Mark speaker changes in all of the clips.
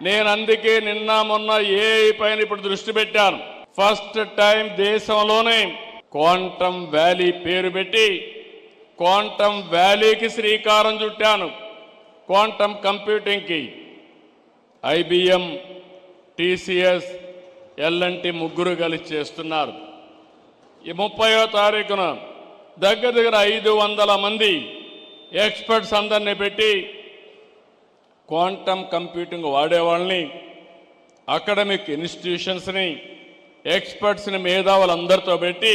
Speaker 1: నేను అందుకే నిన్న మొన్న ఏఐ పైన ఇప్పుడు దృష్టి పెట్టాను. ఫస్ట్ టైం దేశంలోనే క్వాంటమ్ వ్యాలీ పేరు పెట్టి క్వాంటమ్ వ్యాలీకి శ్రీకారం చుట్టాను. క్వాంటమ్ కంప్యూటింగ్కి ఐబిఎం టీసీఎస్ ఎల్ఎన్టి ముగ్గురు కలిసి చేస్తున్నారు. ఈ ముప్పయో తారీఖున దగ్గర దగ్గర ఐదు వందల మంది ఎక్స్పర్ట్స్ అందరినీ పెట్టి క్వాంటమ్ కంప్యూటింగ్ వాడేవాళ్ళని అకాడమిక్ ఇన్స్టిట్యూషన్స్ని ఎక్స్పర్ట్స్ని మేధావులందరితో పెట్టి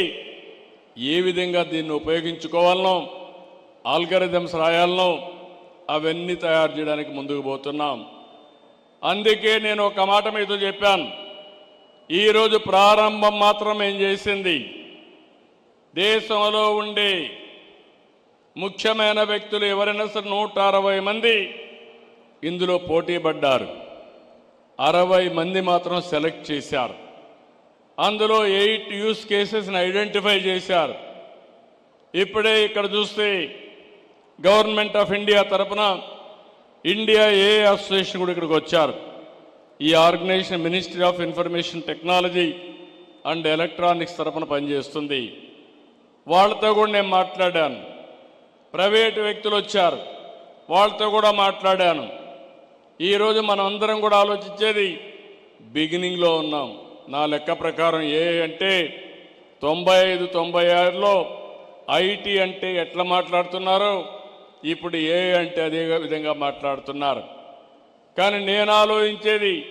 Speaker 1: ఏ విధంగా దీన్ని ఉపయోగించుకోవాలనో ఆల్గరిథమ్స్ రాయాలనో అవన్నీ తయారు చేయడానికి ముందుకు పోతున్నాం. అందుకే నేను ఒక మాట మీతో చెప్పాను. ఈరోజు ప్రారంభం మాత్రం ఏం చేసింది? దేశంలో ఉండే ముఖ్యమైన వ్యక్తులు ఎవరైనా సరే నూట అరవై మంది ఇందులో పోటీ పడ్డారు. అరవై మంది మాత్రం సెలెక్ట్ చేశారు. అందులో ఎయిట్ యూస్ కేసెస్ని ఐడెంటిఫై చేశారు. ఇప్పుడే ఇక్కడ చూస్తే గవర్నమెంట్ ఆఫ్ ఇండియా తరపున ఇండియా ఏ అసోసియేషన్ కూడా ఇక్కడికి వచ్చారు. ఈ organisation ministry of information technology and electronics తరఫున పనిచేస్తుంది. వాళ్ళతో కూడా నేను మాట్లాడాను. ప్రైవేటు వ్యక్తులు వచ్చారు. వాళ్ళతో కూడా మాట్లాడాను. ఈరోజు మనం అందరం కూడా ఆలోచించేది బిగినింగ్లో ఉన్నాం. నా లెక్క ప్రకారం ఏ అంటే తొంభై ఐదు తొంభై ఆరులో ఐటీ అంటే ఎట్లా మాట్లాడుతున్నారో? ఇప్పుడు ఏ అంటే అదే విధంగా మాట్లాడుతున్నారు. కానీ నేను ఆలోచించేది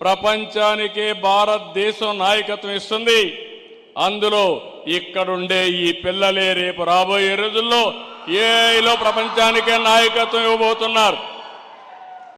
Speaker 1: ప్రపంచానికే భారతదేశం నాయకత్వం ఇస్తుంది. అందులో ఇక్కడుండే ఈ పిల్లలే రేపు రాబోయే రోజుల్లో ఏఐలో ప్రపంచానికే నాయకత్వం ఇవ్వబోతున్నారు?